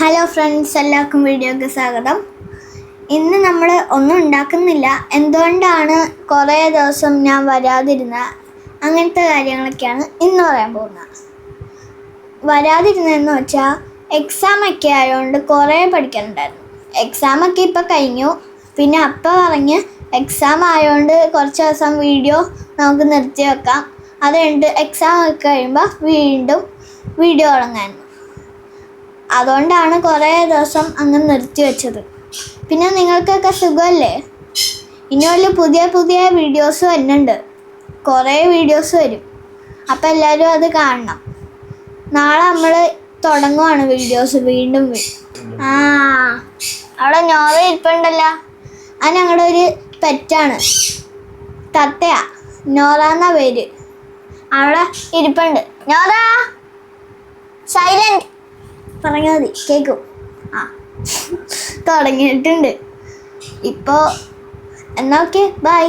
Hello friends എല്ലാവർക്കും വീഡിയോക്ക് സ്വാഗതം. ഇന്ന് നമ്മൾ ഒന്നും ഉണ്ടാക്കുന്നില്ല. എന്തുകൊണ്ടാണ് കുറേ ദിവസം ഞാൻ വരാതിരുന്ന അങ്ങനത്തെ കാര്യങ്ങളൊക്കെയാണ് ഇന്ന് പറയാൻ പോകുന്നത്. വരാതിരുന്നതെന്ന് വെച്ചാൽ എക്സാം ഒക്കെ ആയതുകൊണ്ട് കുറേ പഠിക്കാനുണ്ടായിരുന്നു. എക്സാം ഒക്കെ ഇപ്പം കഴിഞ്ഞു. പിന്നെ അപ്പം പറഞ്ഞ് എക്സാം ആയതുകൊണ്ട് കുറച്ച് ദിവസം വീഡിയോ നമുക്ക് നിർത്തി വെക്കാം. അത് കഴിഞ്ഞിട്ട് എക്സാം ഒക്കെ കഴിയുമ്പോൾ വീണ്ടും വീഡിയോ തുടങ്ങാൻ അതുകൊണ്ടാണ് കുറേ ദിവസം അങ്ങ് നിർത്തി വെച്ചത്. പിന്നെ നിങ്ങൾക്കൊക്കെ സുഖമല്ലേ? ഇനി വലിയ പുതിയ പുതിയ വീഡിയോസ് വരുന്നുണ്ട്. കുറേ വീഡിയോസ് വരും. അപ്പോൾ എല്ലാവരും അത് കാണണം. നാളെ നമ്മൾ തുടങ്ങുവാണ് വീഡിയോസ് വീണ്ടും വീണ്ടും ആ അവിടെ നോവ ഇരിപ്പുണ്ടല്ലോ. അത് ഞങ്ങളുടെ ഒരു പെറ്റാണ് തത്തയാ. നോറ എന്നാ പേര്. അവിടെ ഇരിപ്പുണ്ട്. സൈലന്റ് പറഞ്ഞാൽ മതി കേൾക്കും ആ. തുടങ്ങിയിട്ടുണ്ട്. ഇപ്പോൾ എന്നാ ഓക്കെ ബൈ.